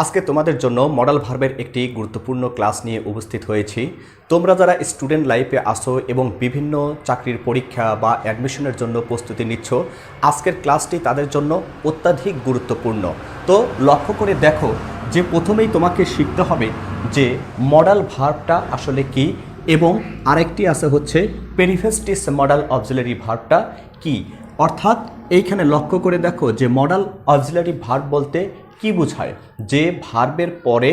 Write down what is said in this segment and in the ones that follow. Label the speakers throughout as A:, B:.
A: আজকে তোমাদের জন্য মডেল ভার্বের একটি গুরুত্বপূর্ণ ক্লাস নিয়ে উপস্থিত হয়েছি। তোমরা যারা স্টুডেন্ট লাইফে আসো এবং বিভিন্ন চাকরির পরীক্ষা বা অ্যাডমিশনের জন্য প্রস্তুতি নিচ্ছ, আজকের ক্লাসটি তাদের জন্য অত্যাধিক গুরুত্বপূর্ণ। তো লক্ষ্য করে দেখো যে প্রথমেই তোমাকে শিখতে হবে যে মডেল ভার্বটা আসলে কি এবং আরেকটি আছে হচ্ছে পেরিফেস্টিস মডেল অবজুলারি ভার্বটা কি। অর্থাৎ এইখানে লক্ষ্য করে দেখো যে মডেল অক্সিলারি ভার্ব বলতে কি বোঝায়? যে ভার্বের পরে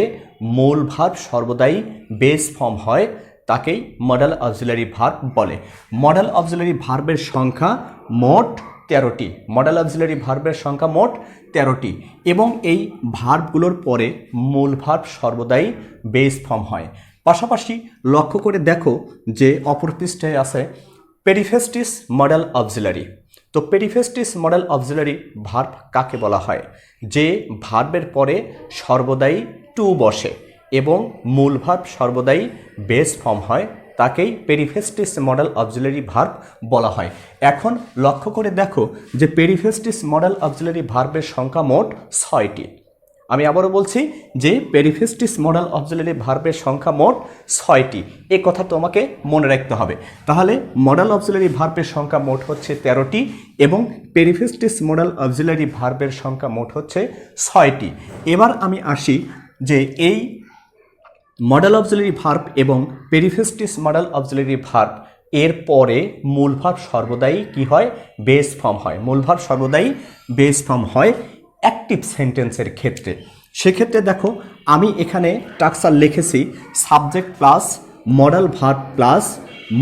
A: মূল ভার্ব সর্বদাই বেস ফর্ম হয়, তাকেই মডেল অক্সিলারি ভার্ব বলে। মডেল অবজিলারি ভার্বের সংখ্যা মোট তেরোটি। মডেল অবজিলারি ভার্বের সংখ্যা মোট তেরোটি। এবং এই ভার্বগুলোর পরে মূল ভার্ব সর্বদাই বেস ফর্ম হয়। পাশাপাশি লক্ষ্য করে দেখো যে অপর পৃষ্ঠায় আছে পেরিফেস্টিস মডেল অক্সিলারি তো পেরিফেস্টিস মডেল অবজিলারি ভার্ব কাকে বলা হয়? যে ভার্বের পরে সর্বদাই টু বসে এবং মূল ভার্ব সর্বদাই বেস ফর্ম হয়, তাকেই পেরিফেস্টিস মডেল অবজিলারি ভার্ব বলা হয়। এখন লক্ষ্য করে দেখো যে পেরিফেস্টিস মডেল অবজিলারি ভার্বের সংখ্যা মোট ছয়টি। আমি আবারও বলছি যে পেরিফেস্টিস মডেল অবজুলারি ভার্বের সংখ্যা মোট ছয়টি। এ কথা তোমাকে মনে রাখতে হবে। তাহলে মডেল অবজুলারি ভার্বের সংখ্যা মোট হচ্ছে তেরোটি এবং পেরিফেস্টিস মডেল অবজুলারি ভার্বের সংখ্যা মোট হচ্ছে ছয়টি। এবার আমি আসি যে এই মডেল অবজুলারি ভার্ব এবং পেরিফেস্টিস মডেল অবজুলারি ভার্ব এর পরে মূল ভার্ব সর্বদাই কি হয়? বেস ফর্ম হয়। মূল ভার্ব সর্বদাই বেস ফর্ম হয় অ্যাক্টিভ সেন্টেন্সের ক্ষেত্রে। সেক্ষেত্রে দেখো, আমি এখানে টাক্সার লিখেছি subject plus modal verb plus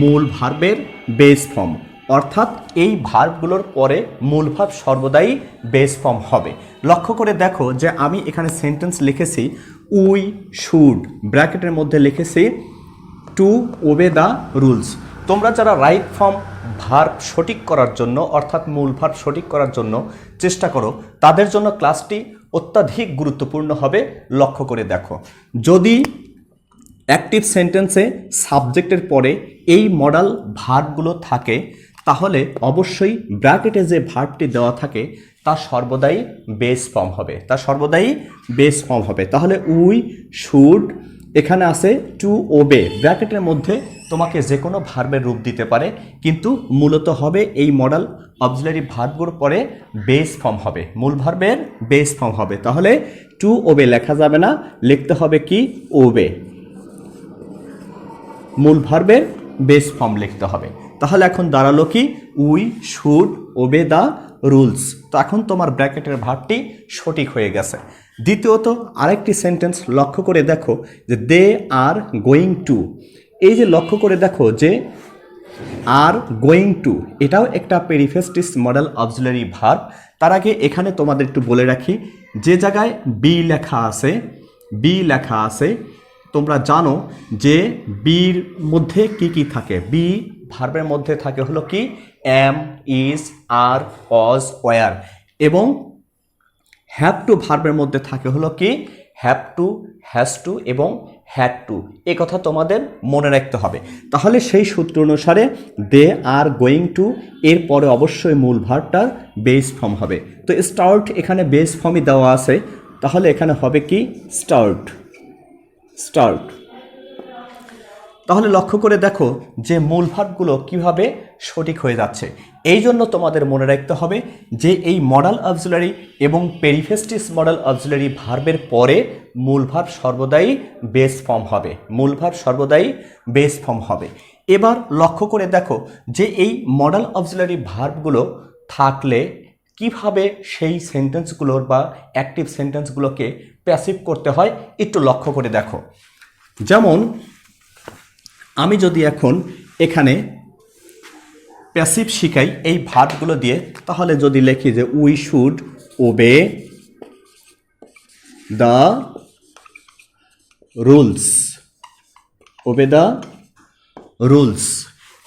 A: মূল ভার্বের বেস ফর্ম অর্থাৎ এই ভার্বগুলোর পরে মূল ভাব সর্বদাই বেস ফর্ম হবে। লক্ষ্য করে দেখো যে আমি এখানে সেন্টেন্স লিখেছি উই শুড ব্র্যাকেটের মধ্যে লিখেছি টু ওবে দ্য রুলস তোমরা যারা রাইট ফর্ম ভার্ব সঠিক করার জন্য, অর্থাৎ মূল ভার্ব সঠিক করার জন্য চেষ্টা করো, তাদের জন্য ক্লাসটি অত্যাধিক গুরুত্বপূর্ণ হবে। লক্ষ্য করে দেখো, যদি অ্যাক্টিভ সেন্টেন্সে সাবজেক্টের পরে এই মডেল ভার্বগুলো থাকে, তাহলে অবশ্যই ব্র্যাকেটে যে ভার্বটি দেওয়া থাকে, তা সর্বদাই বেস ফর্ম হবে। তা সর্বদাই বেস ফর্ম হবে। তাহলে উই শুড, এখানে আছে টু ওবে ব্র্যাকেটের মধ্যে তোমাকে যে কোনো ভার্বের রূপ দিতে পারে, কিন্তু মূলত হবে এই মডেল অবজুলারি ভার্বগুলোর পরে বেস ফর্ম হবে। মূল ভার্বের বেস ফর্ম হবে। তাহলে টু ওবে লেখা যাবে না, লিখতে হবে কি? ওবে। মূল ভার্বের বেস ফর্ম লিখতে হবে। তাহলে এখন দাঁড়াল কি? We should obey the rules. তো এখন তোমার ব্র্যাকেটের ভাবটি সঠিক হয়ে গেছে। দ্বিতীয়ত, আরেকটি সেন্টেন্স লক্ষ্য করে দেখো যে দে আর গোয়িং টু। এই যে লক্ষ্য করে দেখো যে আর গোয়িং টু এটাও একটা পেরিফেস্টিস মডেল অবজুলারি ভার্ব তার আগে এখানে তোমাদের একটু বলে রাখি, যে জায়গায় বি লেখা আছে বি লেখা আছে, তোমরা জানো যে বির মধ্যে কি কি থাকে? বি ভার্বের মধ্যে থাকে হলো কি? M is R Aja war এবং হ্যাভ টু ভার্বের মধ্যে থাকে হলো কি? হ্যাভ টু হ্যাজ টু এবং হ্যাড টু এ কথা তোমাদের মনে রাখতে হবে। তাহলে সেই সূত্র অনুসারে দে আর গোয়িং টু এর পরে অবশ্যই মূল ভার্বটার বেস ফর্ম হবে। তো স্টার্ট এখানে বেস ফর্মই দেওয়া আছে। তাহলে এখানে হবে কি? স্টার্ট স্টার্ট তাহলে লক্ষ্য করে দেখো যে মূল ভাবগুলো কীভাবে সঠিক হয়ে যাচ্ছে। এই জন্য তোমাদের মনে রাখতে হবে যে এই মডেল অবজুলারি এবং পেরিফেস্টিস মডেল অবজুলারি ভার্বের পরে মূল ভার্ব সর্বদাই বেস ফর্ম হবে। মূল ভার্ব সর্বদাই বেস ফর্ম হবে। এবার লক্ষ্য করে দেখো যে এই মডেল অবজুলারি ভার্বগুলো থাকলে কীভাবে সেই সেন্টেন্সগুলোর বা অ্যাক্টিভ সেন্টেন্সগুলোকে প্যাসিভ করতে হয়, একটু লক্ষ্য করে দেখো। যেমন আমি যদি এখন এখানে প্যাসিভ শিখাই এই ভার্বগুলো দিয়ে, তাহলে যদি লেখি যে we should obey the rules obey the rules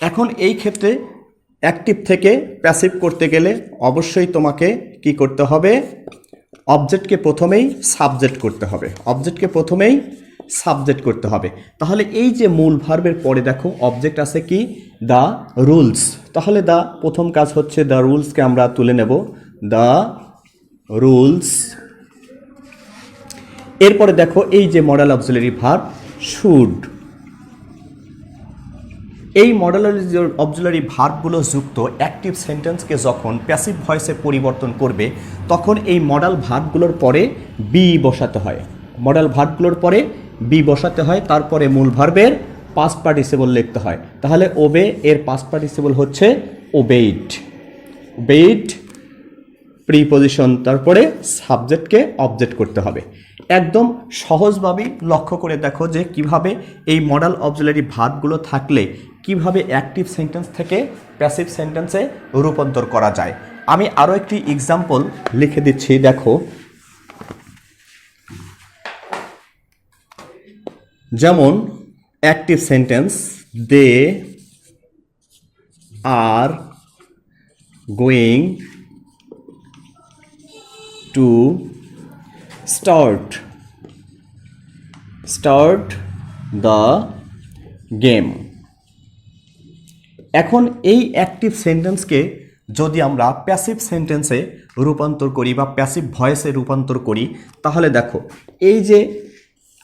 A: এখন এই ক্ষেত্রে অ্যাক্টিভ থেকে প্যাসিভ করতে গেলে অবশ্যই তোমাকে কি করতে হবে? অবজেক্টকে প্রথমেই সাবজেক্ট করতে হবে। অবজেক্টকে প্রথমেই সাবজেক্ট করতে হবে। তাহলে এই যে মূল ভার্বের পরে দেখো অবজেক্ট আছে কি? দ্য রুলস তাহলে দ্য প্রথম কাজ হচ্ছে দ্য রুলসকে আমরা তুলে নেব। দ্য রুলস এরপরে দেখো, এই যে মডেল অবজুলারি ভার্ব শুড এই মডেল অবজুলারি ভার্বগুলো যুক্ত অ্যাক্টিভ সেন্টেন্সকে যখন প্যাসিভ ভয়েসে পরিবর্তন করবে, তখন এই মডেল ভার্বগুলোর পরে বি বসাতে হয়। মডেল ভার্বগুলোর পরে বি বসাতে হয়, তারপরে মূল ভার্বের পাস্ট পার্টিসিপল লিখতে হয়। তাহলে ওবে এর পাস্ট পার্টিসিপল হচ্ছে ওবেইড ওবেইড প্রিপোজিশন তারপরে সাবজেক্টকে অবজেক্ট করতে হবে। একদম সহজভাবেই লক্ষ্য করে দেখো যে কীভাবে এই মডেল অবজুলারি ভার্বগুলো থাকলে কীভাবে অ্যাক্টিভ সেন্টেন্স থেকে প্যাসিভ সেন্টেন্সে রূপান্তর করা যায়। আমি আরও একটি এক্সাম্পল লিখে দিচ্ছি, দেখো। যেমন active sentence they are going to start start the game এখন এই অ্যাক্টিভ সেন্টেন্সকে যদি আমরা প্যাসিভ সেন্টেন্সে রূপান্তর করি বা প্যাসিভ ভয়েসে রূপান্তর করি, তাহলে দেখো, এই যে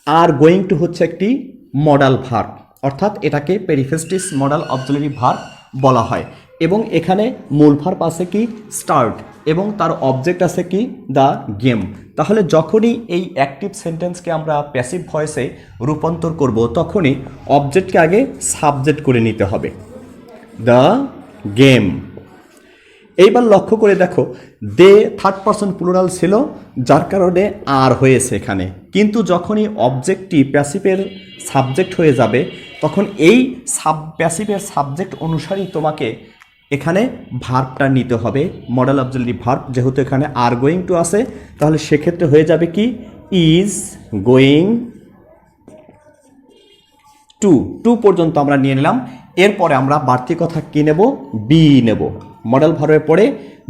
A: আর গোয়িং টু হচ্ছে একটি মডাল ভার্ব অর্থাৎ এটাকে পেরিফেস্টিস মডাল অবজুলারি ভার্ব বলা হয়। এবং এখানে মূল ভার্ব আছে কি? স্টার্ট এবং তার অবজেক্ট আছে কি? দ্য গেম তাহলে যখনই এই অ্যাক্টিভ সেন্টেন্সকে আমরা প্যাসিভ ভয়েসে রূপান্তর করব, তখনই অবজেক্টকে আগে সাবজেক্ট করে নিতে হবে। দ্য গেম এইবার লক্ষ্য করে দেখো, দে থার্ড পার্সন প্লুরাল ছিল, যার কারণে আর হয়েছে এখানে। কিন্তু যখনই অবজেক্টটি প্যাসিভের সাবজেক্ট হয়ে যাবে, তখন এই সাব প্যাসিভের সাবজেক্ট অনুসারেই তোমাকে এখানে ভার্বটা নিতে হবে। মডেল অবজেক্টিভ ভার্ব যেহেতু এখানে আর গোয়িং টু আছে, তাহলে সেক্ষেত্রে হয়ে যাবে কি? ইজ গোয়িং টু টু পর্যন্ত আমরা নিয়ে নিলাম। এরপরে আমরা বাড়তি কথা কী নেব? বি নেব। মডেল ভার্বের পরে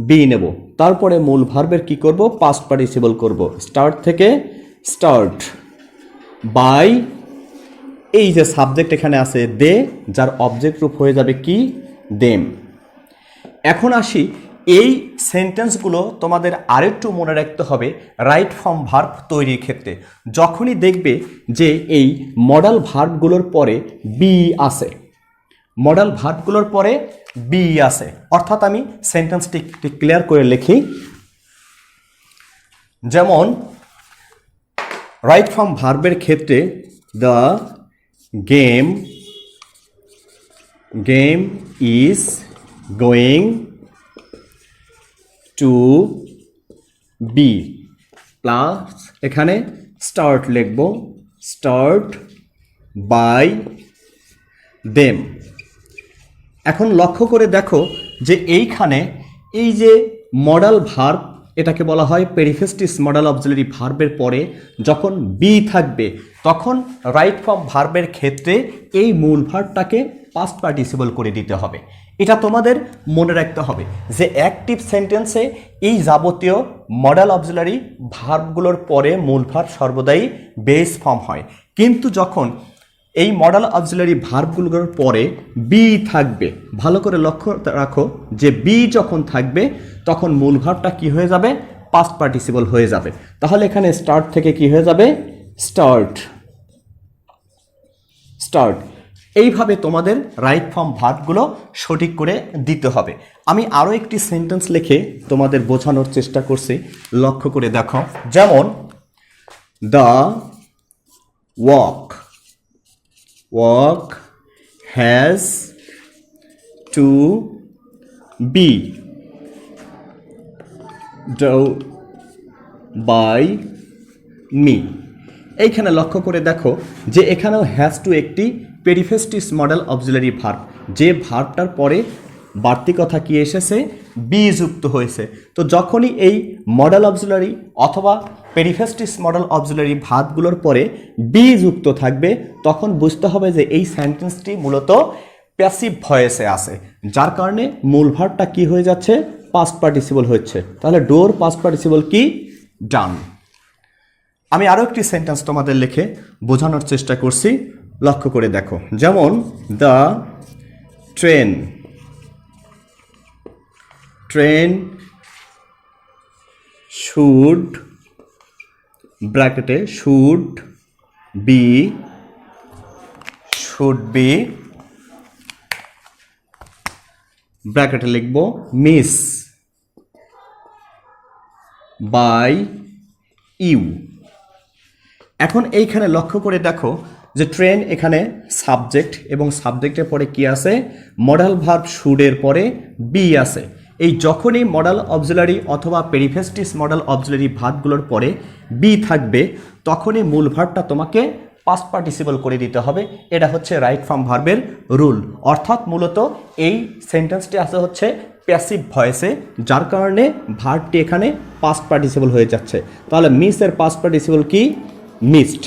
A: বি নেব। তারপরে মূল ভার্বের কি করব? পাস্ট পার্টিসিপল করব। স্টার্ট থেকে স্টার্ট বাই এই যে সাবজেক্ট এখানে আছে দে যার অবজেক্ট রূপ হয়ে যাবে কি? দেম এখন আসি, এই সেন্টেন্সগুলো তোমাদের আরেকটু মনে রাখতে হবে রাইট ফর্ম ভার্ব তৈরির ক্ষেত্রে। যখনই দেখবে যে এই মডেল ভার্বগুলোর পরে বি আছে মডেল ভার্বগুলোর পরে বি আছে। অর্থাৎ আমি সেন্টেন্সটি ক্লিয়ার করে লিখি। যেমন রাইট ফর্ম ভার্বের ক্ষেত্রে the game game is going to be plus এখানে স্টার্ট লিখব। স্টার্ট বাই দেম এখন লক্ষ্য করে দেখো যে এইখানে এই যে মডাল ভার্ব এটাকে বলা হয় পেরিফেস্টিস মডেল অবজুলারি ভার্বের পরে যখন বি থাকবে, তখন রাইট ফর্ম ভার্বের ক্ষেত্রে এই মূল ভার্বটাকে পাস্ট পার্টিসিপল করে দিতে হবে। এটা তোমাদের মনে রাখতে হবে যে অ্যাক্টিভ সেন্টেন্সে এই যাবতীয় মডেল অবজুলারি ভার্বগুলোর পরে মূল ভার্ব সর্বদাই বেস ফর্ম হয়। কিন্তু যখন এই মডেল অবজুলারি ভার্বগুলোর পরে বি থাকবে। ভালো করে লক্ষ্য রাখো যে বি যখন থাকবে, তখন মূল ভার্বটা কি হয়ে যাবে? পাস্ট পার্টিসিপল হয়ে যাবে। তাহলে এখানে স্টার্ট থেকে কি হয়ে যাবে? স্টার্ট স্টার্ট এইভাবে তোমাদের রাইট ফর্ম ভার্বগুলো সঠিক করে দিতে হবে। আমি আরও একটি সেন্টেন্স লিখে তোমাদের বোঝানোর চেষ্টা করছি। লক্ষ্য করে দেখো। যেমন the walk has to be done by me. এইখানে লক্ষ্য করে দেখো যে এখানেও হ্যাজ টু একটি পেরিফেস্টিস মডেল অবজুলারি ভার্ব যে ভার্বটার পরে বাড়তি কথা কি এসেছে? বি যুক্ত হয়েছে। তো যখনই এই মডেল অবজুলারি অথবা পেরিফেস্টিস মডেল অবজুলারি ভাতগুলোর পরে বি যুক্ত থাকবে, তখন বুঝতে হবে যে এই সেন্টেন্সটি মূলত প্যাসিভ ভয়েসে আছে, যার কারণে মূল ভার্বটা কি হয়ে যাচ্ছে? পাস্ট পার্টিসিপল হচ্ছে। তাহলে ডোর পাস্ট পার্টিসিপল কি? ডান আমি আরও একটি সেন্টেন্স তোমাদের লিখে বোঝানোর চেষ্টা করছি। লক্ষ্য করে দেখো। যেমন দ্য ট্রেন ট্রেন শুড ব্র্যাকেটে শুড বি শুড বি ব্র্যাকেটে লিখব মিস বাই ইউ এখন এইখানে লক্ষ্য করে দেখো যে ট্রেন এখানে সাবজেক্ট এবং সাবজেক্টের পরে কি আছে? মডেল ভার্ব শুডের পরে বি আছে। এই যখনই মডাল অবজুলারি অথবা পেরিফেস্টিস মডাল অবজুলারি ভাতগুলোর পরে বি থাকবে, তখনই মূল ভার্বটা তোমাকে পাস্ট পার্টিসিপল করে দিতে হবে। এটা হচ্ছে রাইট ফর্ম ভার্বের রুল অর্থাৎ মূলত এই সেন্টেন্সটি আছে হচ্ছে প্যাসিভ ভয়েসে যার কারণে ভার্বটি এখানে পাস্ট পার্টিসিপল হয়ে যাচ্ছে। তাহলে মিসের পাস্ট পার্টিসিপল কি? মিসড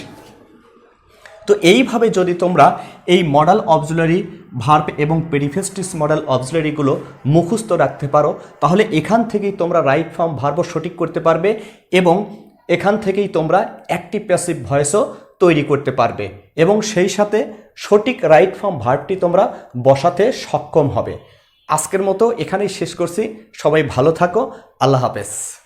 A: তো এইভাবে যদি তোমরা এই মডাল অবজুলারি ভার্ব এবং পেরিফেস্টিস মডেল অবজুলারিগুলো মুখস্থ রাখতে পারো। তাহলে এখান থেকেই তোমরা রাইট ফর্ম ভার্বও সঠিক করতে পারবে এবং এখান থেকেই তোমরা অ্যাক্টিভ প্যাসিভ ভয়েসও তৈরি করতে পারবে এবং সেই সাথে সঠিক রাইট ফর্ম ভার্বটি তোমরা বসাতে সক্ষম হবে। আজকের মতো এখানেই শেষ করছি। সবাই ভালো থাকো। আল্লাহ হাফেজ।